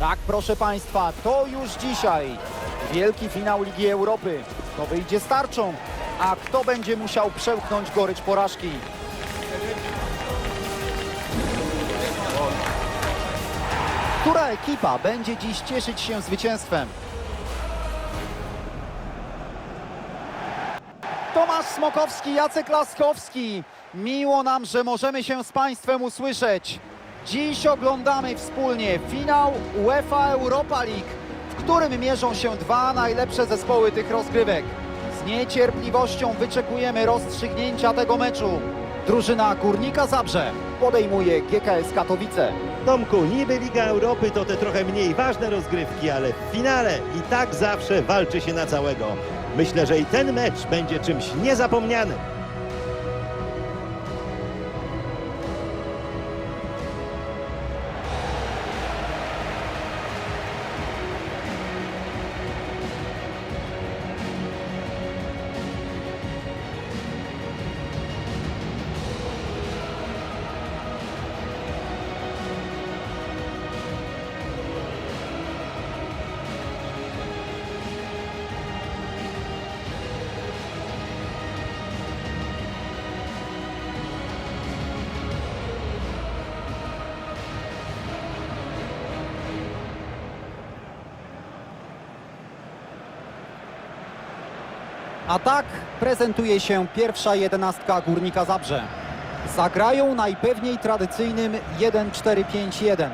Tak, proszę Państwa, to już dzisiaj wielki finał Ligi Europy. Kto wyjdzie z tarczą, a kto będzie musiał przełknąć gorycz porażki. Która ekipa będzie dziś cieszyć się zwycięstwem? Tomasz Smokowski, Jacek Laskowski. Miło nam, że możemy się z Państwem usłyszeć. Dziś oglądamy wspólnie finał UEFA Europa League, w którym mierzą się dwa najlepsze zespoły tych rozgrywek. Z niecierpliwością wyczekujemy rozstrzygnięcia tego meczu. Drużyna Górnika Zabrze podejmuje GKS Katowice. Tomku, niby Liga Europy to te trochę mniej ważne rozgrywki, ale w finale i tak zawsze walczy się na całego. Myślę, że i ten mecz będzie czymś niezapomnianym. A tak prezentuje się pierwsza jedenastka Górnika Zabrze. Zagrają najpewniej tradycyjnym 1-4-5-1.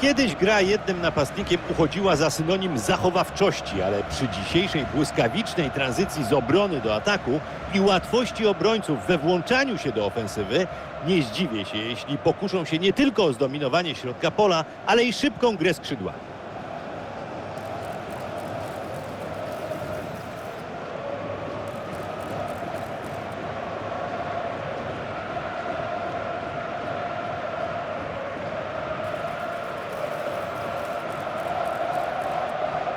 Kiedyś gra jednym napastnikiem uchodziła za synonim zachowawczości, ale przy dzisiejszej błyskawicznej tranzycji z obrony do ataku i łatwości obrońców we włączaniu się do ofensywy, nie zdziwię się, jeśli pokuszą się nie tylko o zdominowanie środka pola, ale i szybką grę skrzydłami.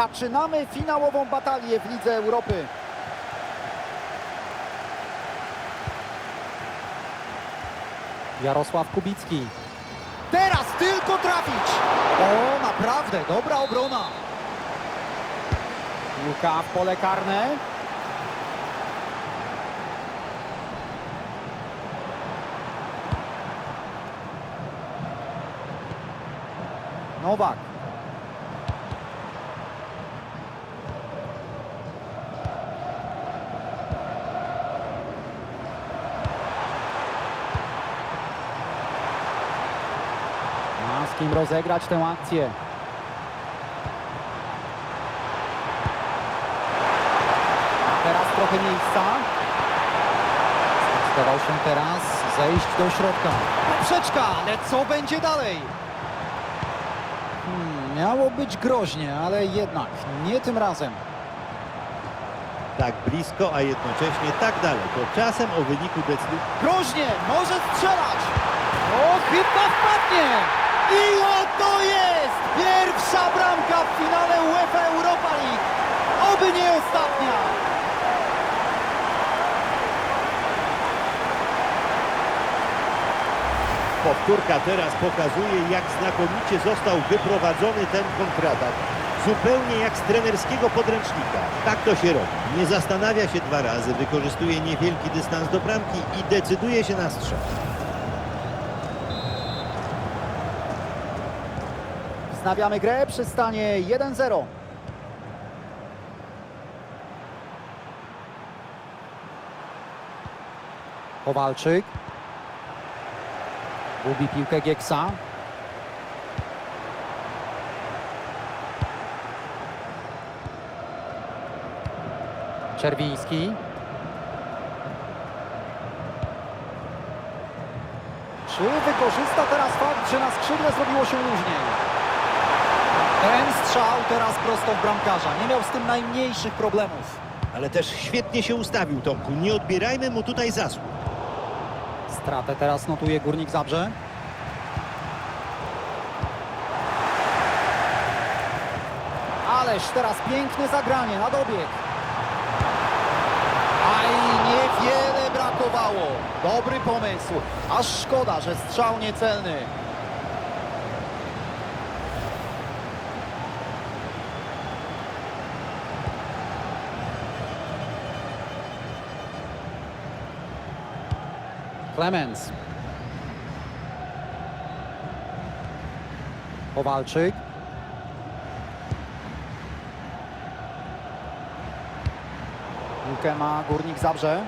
Zaczynamy finałową batalię w Lidze Europy. Jarosław Kubicki. Teraz tylko trafić! O, naprawdę, dobra obrona. Piłka w pole karne. Nowak. Ma z kim rozegrać tę akcję. A teraz trochę miejsca. Zdecydował się teraz zejść do środka. Poprzeczka, ale co będzie dalej? Hmm, miało być groźnie, ale jednak nie tym razem. Tak blisko, a jednocześnie tak daleko. Czasem o wyniku decyduje... Groźnie, może strzelać. O, chyba wpadnie. I oto jest pierwsza bramka w finale UEFA Europa League. Oby nie ostatnia. Powtórka teraz pokazuje, jak znakomicie został wyprowadzony ten kontratak. Zupełnie jak z trenerskiego podręcznika. Tak to się robi. Nie zastanawia się dwa razy, wykorzystuje niewielki dystans do bramki i decyduje się na strzał. Wznawiamy grę przy stanie 1-0. Kowalczyk. Gubi piłkę Gieksa. Czerwiński. Czy wykorzysta teraz fakt, że na skrzydle zrobiło się luźniej? Ten strzał teraz prosto w bramkarza. Nie miał z tym najmniejszych problemów. Ale też świetnie się ustawił Tomku. Nie odbierajmy mu tutaj zasług. Stratę teraz notuje Górnik Zabrze. Ależ teraz piękne zagranie na dobieg. Aj, niewiele brakowało. Dobry pomysł. Aż szkoda, że strzał niecelny. Clemens. Kowalczyk. Piłkę ma Górnik Zabrze.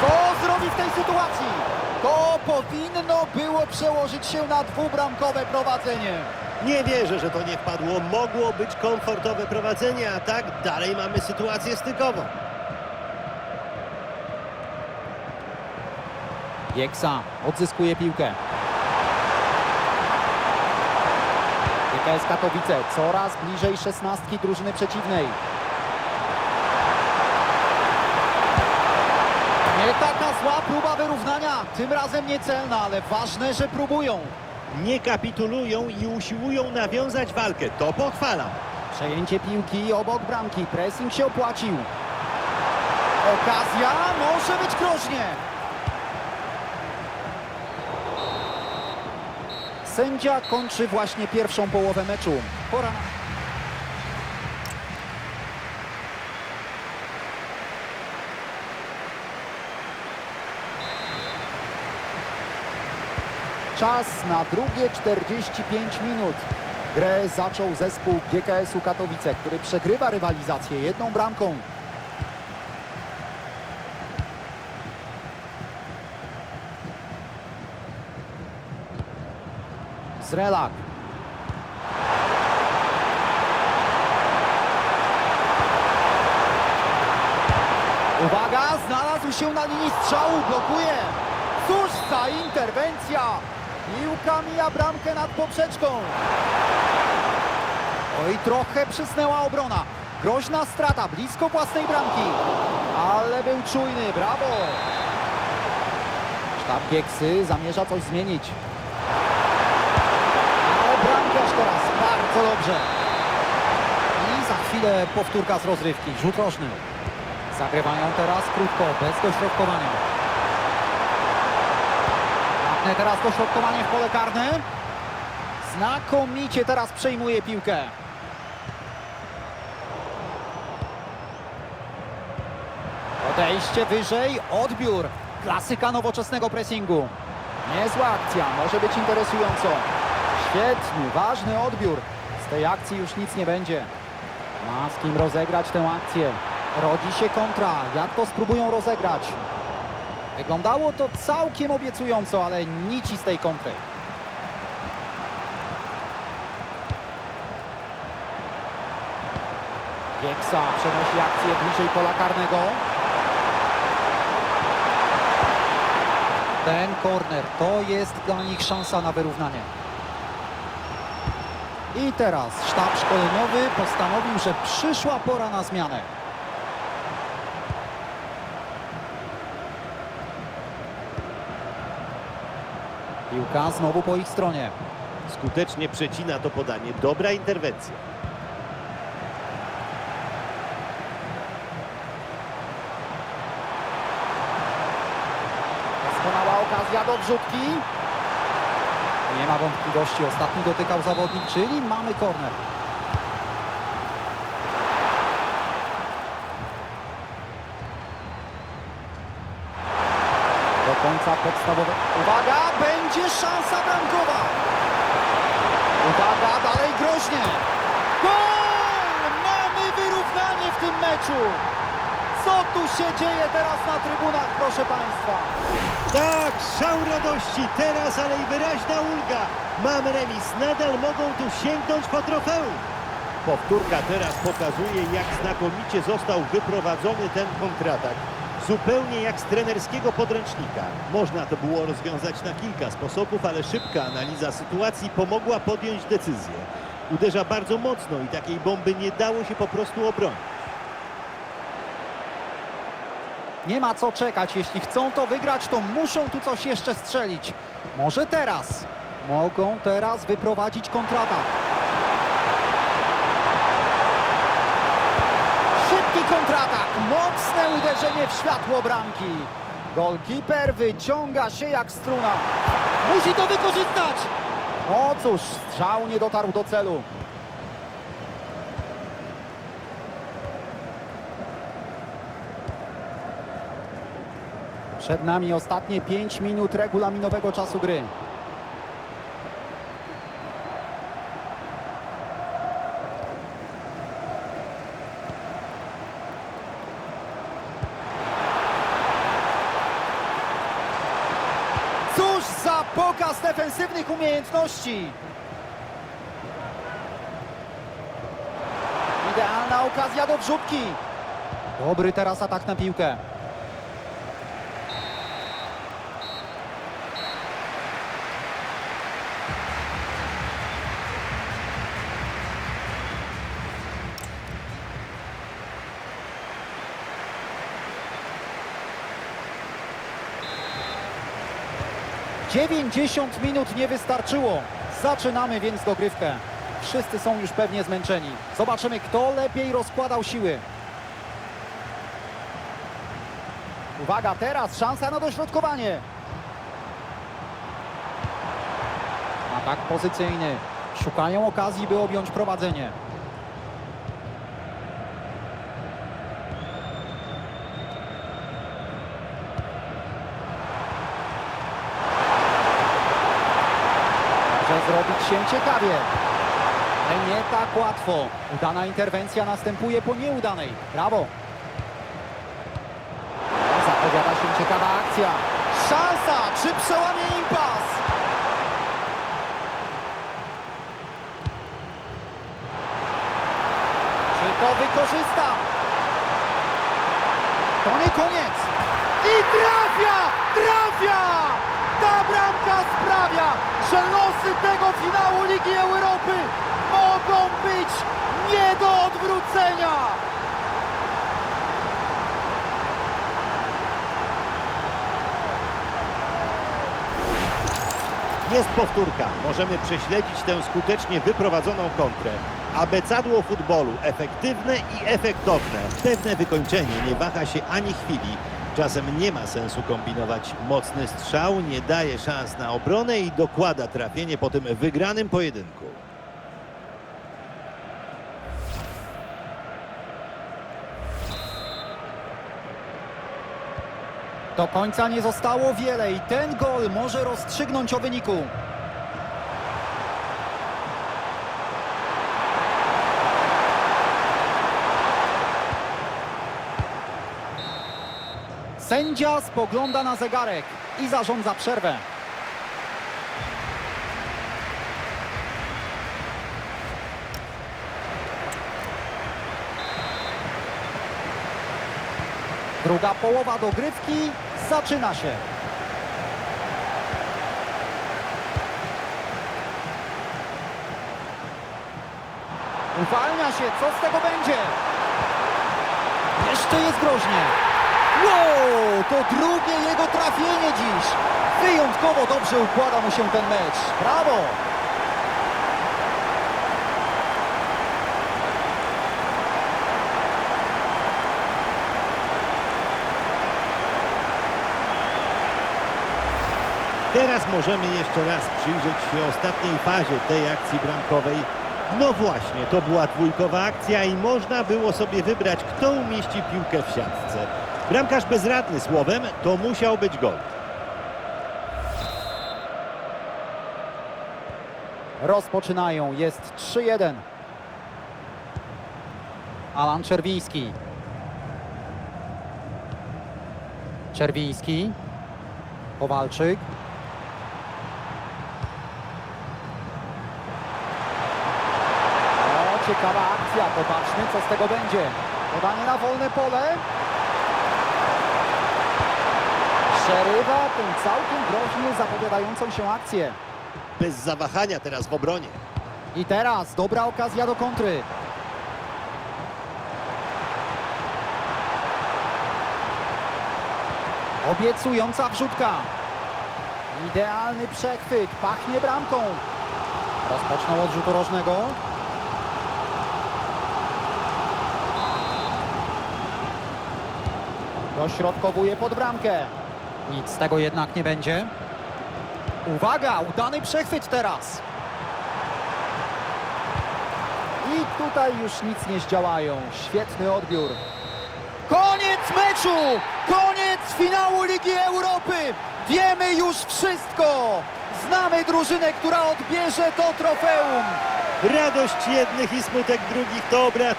Co zrobi w tej sytuacji? To powinno było przełożyć się na dwubramkowe prowadzenie. Nie wierzę, że to nie wpadło. Mogło być komfortowe prowadzenie, a tak dalej mamy sytuację stykową. Bieksa odzyskuje piłkę. GKS Katowice coraz bliżej szesnastki drużyny przeciwnej. Nie taka zła próba wyrównania, tym razem niecelna, ale ważne, że próbują. Nie kapitulują i usiłują nawiązać walkę. To pochwalam. Przejęcie piłki obok bramki, pressing się opłacił. Okazja może być groźnie. Sędzia kończy właśnie pierwszą połowę meczu. Pora Czas na drugie 45 minut. Grę zaczął zespół GKS-u Katowice, który przegrywa rywalizację jedną bramką. Zrelak. Uwaga, znalazł się na linii strzału, blokuje. Cóż za interwencja! Piłka mija bramkę nad poprzeczką. Oj, trochę przysnęła obrona. Groźna strata, blisko własnej bramki. Ale był czujny, brawo. Sztab Gieksy zamierza coś zmienić. A bramkarz teraz, bardzo dobrze. I za chwilę powtórka z rozrywki, rzut rożny. Zagrywają teraz krótko, bez dośrodkowania. Teraz dośrodkowanie w pole karne. Znakomicie teraz przejmuje piłkę. Odejście wyżej, odbiór. Klasyka nowoczesnego pressingu. Niezła akcja, może być interesująco. Świetny, ważny odbiór. Z tej akcji już nic nie będzie. Ma z kim rozegrać tę akcję. Rodzi się kontra. Jak to spróbują rozegrać? Wyglądało to całkiem obiecująco, ale nic z tej kontry. Gieksa przenosi akcję bliżej pola karnego. Ten korner to jest dla nich szansa na wyrównanie. I teraz sztab szkoleniowy postanowił, że przyszła pora na zmianę. Piłka znowu po ich stronie. Skutecznie przecina to podanie. Dobra interwencja. Doskonała okazja do wrzutki. Nie ma wątpliwości, ostatni dotykał zawodnik, czyli mamy korner. Końca podstawowe. Uwaga, będzie szansa bramkowa. Uwaga, dalej groźnie. Gol! Mamy wyrównanie w tym meczu. Co tu się dzieje teraz na trybunach, proszę Państwa? Tak, szał radości. Teraz, ale i wyraźna ulga. Mamy remis. Nadal mogą tu sięgnąć po trofeum. Powtórka teraz pokazuje, jak znakomicie został wyprowadzony ten kontratak. Zupełnie jak z trenerskiego podręcznika. Można to było rozwiązać na kilka sposobów, ale szybka analiza sytuacji pomogła podjąć decyzję. Uderza bardzo mocno i takiej bomby nie dało się po prostu obronić. Nie ma co czekać, jeśli chcą to wygrać, to muszą tu coś jeszcze strzelić. Może teraz. Mogą teraz wyprowadzić kontratak. Szybki kontratak, mocne uderzenie w światło bramki. Golkiper wyciąga się jak struna. Musi to wykorzystać. No cóż, strzał nie dotarł do celu. Przed nami ostatnie 5 minut regulaminowego czasu gry. Cóż za pokaz defensywnych umiejętności! Idealna okazja do wrzutki. Dobry teraz atak na piłkę. Dziewięćdziesiąt minut nie wystarczyło. Zaczynamy więc dogrywkę. Wszyscy są już pewnie zmęczeni. Zobaczymy, kto lepiej rozkładał siły. Uwaga, teraz szansa na dośrodkowanie. Atak pozycyjny. Szukają okazji, by objąć prowadzenie. Może zrobić się ciekawie. Ale nie tak łatwo. Udana interwencja następuje po nieudanej. Brawo. Zapowiada się ciekawa akcja. Szansa! Czy przełamie impas? Czy to wykorzysta? To nie koniec. I trafia! Trafia! Ta bramka sprawia, że tego finału Ligi Europy mogą być nie do odwrócenia. Jest powtórka. Możemy prześledzić tę skutecznie wyprowadzoną kontrę. Abecadło futbolu. Efektywne i efektowne. Pewne wykończenie nie waha się ani chwili. Czasem nie ma sensu kombinować. Mocny strzał nie daje szans na obronę i dokłada trafienie po tym wygranym pojedynku. Do końca nie zostało wiele i ten gol może rozstrzygnąć o wyniku. Sędzia spogląda na zegarek i zarządza przerwę. Druga połowa dogrywki zaczyna się. Uwalnia się, co z tego będzie? Jeszcze jest groźnie. Wow, to drugie jego trafienie dziś. Wyjątkowo dobrze układa mu się ten mecz. Brawo! Teraz możemy jeszcze raz przyjrzeć się ostatniej fazie tej akcji bramkowej. No właśnie, to była dwójkowa akcja i można było sobie wybrać, kto umieści piłkę w siatce. Bramkarz bezradny słowem, to musiał być gol. Rozpoczynają, jest 3-1. Alan Czerwiński. Czerwiński. Kowalczyk. O, ciekawa akcja. Popatrzmy, co z tego będzie. Podanie na wolne pole. Przerywa tę całkiem groźnie zapowiadającą się akcję. Bez zawahania teraz w obronie. I teraz dobra okazja do kontry. Obiecująca wrzutka. Idealny przechwyt, pachnie bramką. Rozpoczną od rzutu rożnego. Dośrodkowuje pod bramkę. Nic z tego jednak nie będzie. Uwaga, udany przechwyt teraz. I tutaj już nic nie zdziałają. Świetny odbiór. Koniec meczu! Koniec finału Ligi Europy! Wiemy już wszystko! Znamy drużynę, która odbierze to trofeum! Radość jednych i smutek drugich to obraz